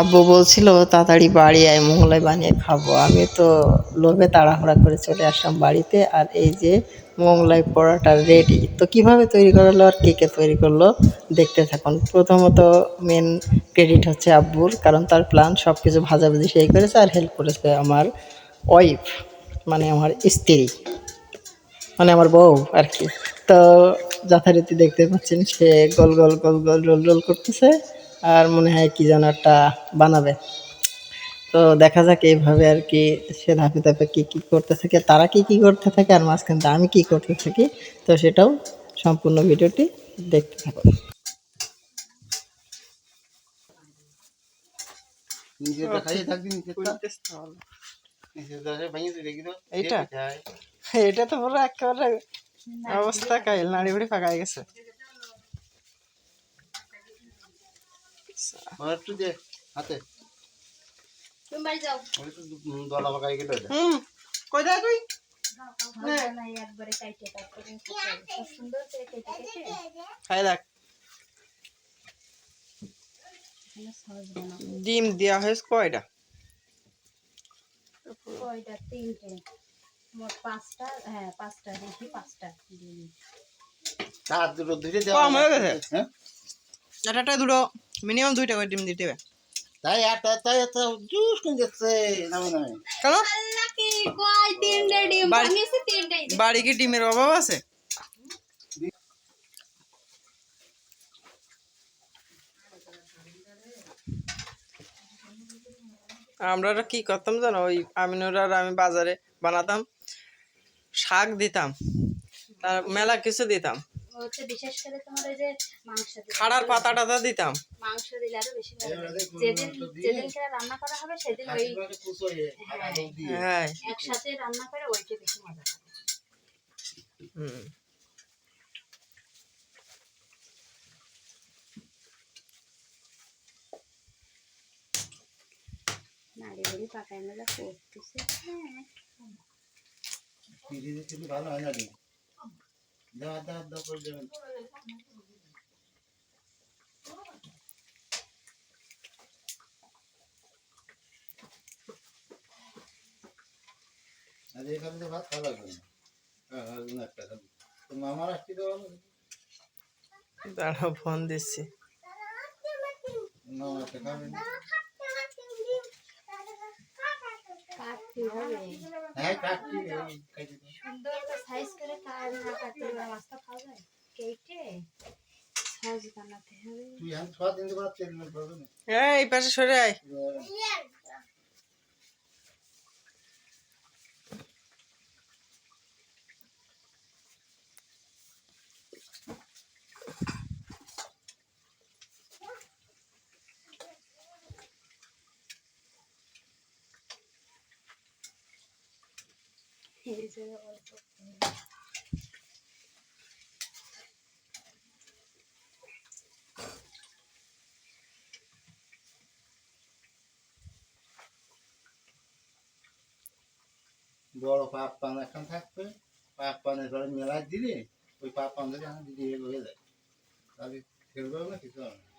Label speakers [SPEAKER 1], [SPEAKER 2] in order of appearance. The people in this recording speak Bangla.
[SPEAKER 1] আব্বু বলছিল, তাড়াতাড়ি বাড়ি আয় মোগলাই বানিয়ে খাব। আমি তো লোভে তাড়াহুড়া করে চলে আসলাম বাড়িতে। আর এই যে মোগলাই পরোটা রেডি তো কীভাবে তৈরি করল আর কে কে তৈরি করল, দেখতে থাকুন। প্রথমত মেন ক্রেডিট হচ্ছে আব্বুর, কারণ তার প্ল্যান সব কিছু ভাজাভাজি সেই করেছে আর হেল্প করেছে আমার ওয়াইফ মানে আমার স্ত্রী মানে আমার বউ আর কি। তো যথারীতি দেখতে পাচ্ছেন সে গোল গোল গোল গোল রোল রোল করতেছে। আর মনে হয় কি যেন একটা বানাবে। তো দেখা যাক এইভাবে আর কি সে ধাপে ধাপে কী কী করতে থাকে তারা কি কি করতে থাকে আর মাঝখান থেকে আমি কি করতে থাকি তো সেটাও সম্পূর্ণ ভিডিওটি দেখতে থাকুন।
[SPEAKER 2] তো
[SPEAKER 1] এইটা? এটা তো পুরো একেবারে অবস্থা কাইল নাড়ি ফাঁকা গেছে।
[SPEAKER 2] একটু দে হাতে।
[SPEAKER 3] তুমি বাড়ি যাও।
[SPEAKER 2] দলা গেল
[SPEAKER 1] হুম কই তুই? ডিম দেওয়া হয়েছে কয়টা?
[SPEAKER 3] কয়টা? তিনটে। মোট পাঁচটা হ্যাঁ পাঁচটা দেখি পাঁচটা দিন
[SPEAKER 2] হাত দুটো ধুয়ে
[SPEAKER 1] কম হয়ে গেছে।
[SPEAKER 2] হ্যাঁ?
[SPEAKER 1] একটা দুটো। মিনিমাম দুইটা করে ডিম দিতে হবে।
[SPEAKER 2] তাই একটা তাই একটা জুস কিনে যাচ্ছে নামে নামে
[SPEAKER 1] কেন?
[SPEAKER 3] আল্লাহ কি কয় তিনটে ডিম?
[SPEAKER 1] বাড়ি- কি ডিমের অভাব আছে? আমরা কি করতাম জানো? ওই আমিনুর আর আমি বাজারে বানাতাম শাক দিতাম তার মেলা কিছু দিতাম।
[SPEAKER 3] হচ্ছে বিশেষ করে তোমার ওই যে মাংস
[SPEAKER 1] খাড়ার পাতা টাতা দিতাম।
[SPEAKER 3] মাংস দিলে আরও বেশি ভালো যেদিন যেদিনকে রান্না করা হবে সেদিন ওই
[SPEAKER 1] হ্যাঁ
[SPEAKER 3] একসাথে রান্না করে ওইটা বেশি মজা হবে
[SPEAKER 1] হুম।
[SPEAKER 3] পাকায় মেলা করতেছে। হ্যাঁ।
[SPEAKER 2] ভালো হয় না দাও দাও দাও করে দেবেন আজ এখানে তো ভাত খাওয়া লাগবে না একটা তো মামার আসছি তো
[SPEAKER 1] দাঁড়াও ফোন দিচ্ছি
[SPEAKER 2] মামা একটা না হ্যাঁ কাটছি
[SPEAKER 3] সাইজ করে কাট না কাটলে এবার মাছটা খাওয়া কেটে সহজ বানাতে হবে
[SPEAKER 2] তুই আমি ছ দিন না
[SPEAKER 1] এই এই পাশে সরে আয়।
[SPEAKER 3] এই যে অল্প
[SPEAKER 2] বড় পাক পান এখন থাকবে পাক পানের পরে মেলায় দিলে ওই পাক পান থেকে আমার দিদি হয়ে যায় তাহলে খেলবে না কিছু হবে না